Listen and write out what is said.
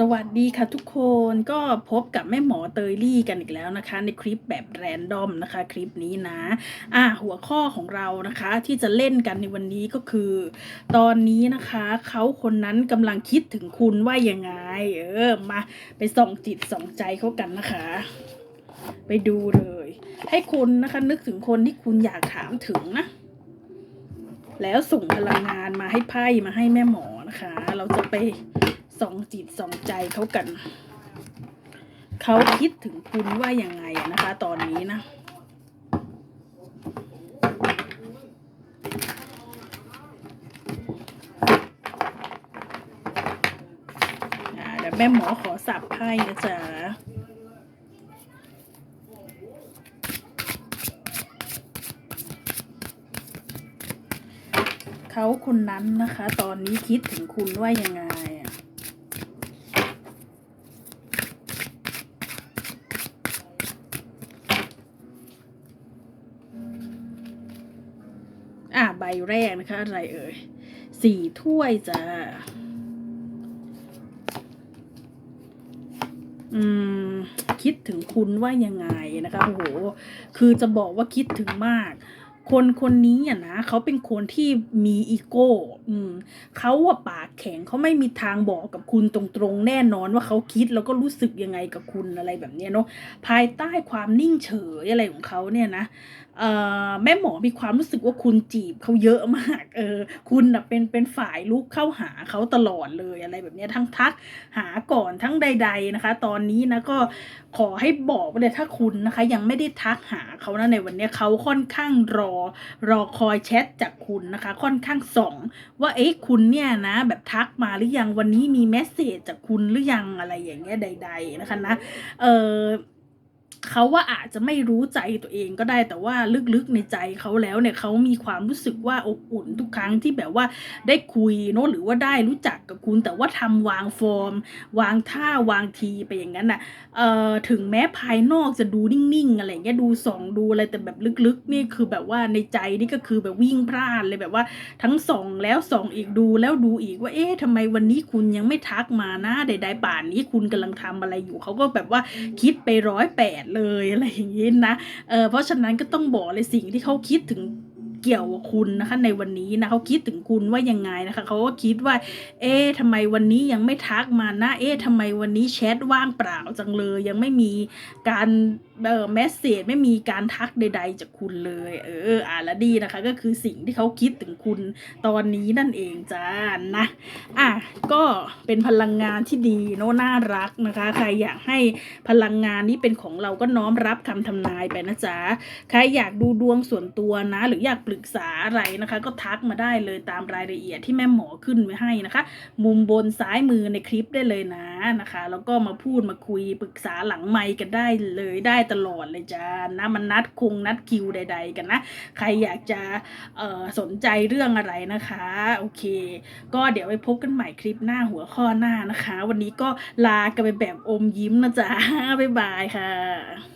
สวัสดีค่ะทุกคนก็พบกับแม่หมอเตยลี่กันอีกแล้วนะคะ ในคลิปแบบแรนดอมนะคะ คลิปนี้นะ อะหัวข้อของเรานะคะที่จะเล่นกันในวันนี้ก็คือ ตอนนี้นะคะเขาคนนั้นกำลังคิดถึงคุณว่ายังไง เออมาไปส่องจิตส่องใจเขากันนะคะ ไปดูเลย ให้คุณนะคะนึกถึงคนที่คุณอยากถามถึงนะ แล้วส่งพลังงานมาให้ไพ่มาให้แม่หมอนะคะ เราจะไป สองจิตสองใจเขากัน เขาคิดถึงคุณว่ายังไงนะคะ ตอนนี้นะเดี๋ยวแม่หมอขอสับไพ่นะจ๊ะเขาคนนั้นนะคะ ตอนนี้คิดถึงคุณว่ายังไง อ่าใบแรกนะคะ อะไรเอ่ยสี่ถ้วยจ้ะอืมคิดถึงคุณว่ายังไงนะคะโอ้โห คือจะบอกว่าคิดถึงมาก คนคนนี้อะนะเขาเป็นคนที่มีอีโก้อืมเขาอะปากแข็งเขาไม่มีทางบอกกับคุณตรงๆ แน่นอนว่าเขาคิดแล้วก็รู้สึกยังไงกับคุณอะไรแบบเนี้ยเนาะภายใต้ความนิ่งเฉยอะไรของเขาเนี่ยนะเอ่อแม่หมอมีความรู้สึกว่าคุณจีบเขาเยอะมากเออคุณนะเป็นเป็นฝ่ายลุกเข้าหาเขาตลอดเลยอะไรแบบเนี้ยทั้งทักหาก่อนทั้งใด ๆนะคะ ตอนนี้นะก็ขอให้บอกไปเลยถ้าคุณนะคะ ยังไม่ได้ทักหาเขานะในวันนี้เขาค่อนข้างรอรอคอยแชทจากคุณนะคะ ค่อนข้างส่องว่าเอ๊ะคุณเนี่ยนะแบบทักมาหรือยังวันนี้มีเมสเซจจากคุณหรือยังอะไรอย่างเงี้ยใด ๆนะคะนะเออ เขาว่าอาจจะไม่รู้ใจตัวเองก็ได้แต่ว่าลึกๆในใจเขาแล้วเนี่ยเขามีความรู้สึกว่าอบอุ่นทุกครั้งที่แบบว่าได้คุยเนอะหรือว่าได้รู้จักกับคุณ แต่ว่าทำวางฟอร์ม วางท่าวางทีไปอย่างนั้นน่ะเอ่อถึงแม้ภายนอกจะดูนิ่งๆอะไรเงี้ยดูส่องดูอะไรแต่แบบลึกๆนี่คือแบบว่าในใจนี่ก็คือแบบวิ่งพลาดเลยแบบว่าทั้งส่องแล้วส่องอีกดูแล้วดูอีกว่าเอ๊ะทำไมวันนี้คุณยังไม่ทักมานะใดๆป่านนี้คุณกำลังทำอะไรอยู่เขาก็แบบว่าคิดไปร้อยแปดเลยอะไรอย่างงี้นะเออเพราะฉะนั้นก็ต้องบอกเลยสิ่งที่เขาคิดถึง เกี่ยวกับคุณนะคะในวันนี้นะเขาคิดถึงคุณว่ายังไงนะคะเขาก็คิดว่า เอ๊ะทำไมวันนี้ยังไม่ทักมานะเอ๊ะทำไมวันนี้แชทว่างเปล่าจังเลย ยังไม่มีการเอ่อแมสเซจไม่มีการทักใด ๆ จากคุณเลย เอออ่านล้วดีนะคะ ก็คือสิ่งที่เขาคิดถึงคุณตอนนี้นั่นเองจ้านะอะก็เป็นพลังงานที่ดีเนอะน่ารักนะคะ ใครอยากให้พลังงานนี้เป็นของเราก็น้อมรับคำทำนายไปนะจ๊ะใครอยากดูดวงส่วนตัวนะ หรืออยากปรึกึกษาอะไรนะคะ ก็ทักมาได้เลยตามรายละเอียดที่แม่หมอขึ้นไว้ให้นะคะ มุมบนซ้ายมือในคลิปได้เลยนะนะคะ แล้วก็มาพูดมาคุยปรึกษาหลังไมค์กันได้เลยได้ตลอดเลยจ้านะมันนัดคงนัดคิวใด ๆ กันนะใครอยากจะสนใจเรื่องอะไรนะคะโอเค ก็เดี๋ยวไปพบกันใหม่คลิปหน้าหัวข้อหน้านะคะ วันนี้ก็ลากันไปแบบอมยิ้มนะจ๊ะบ๊ายบายค่ะ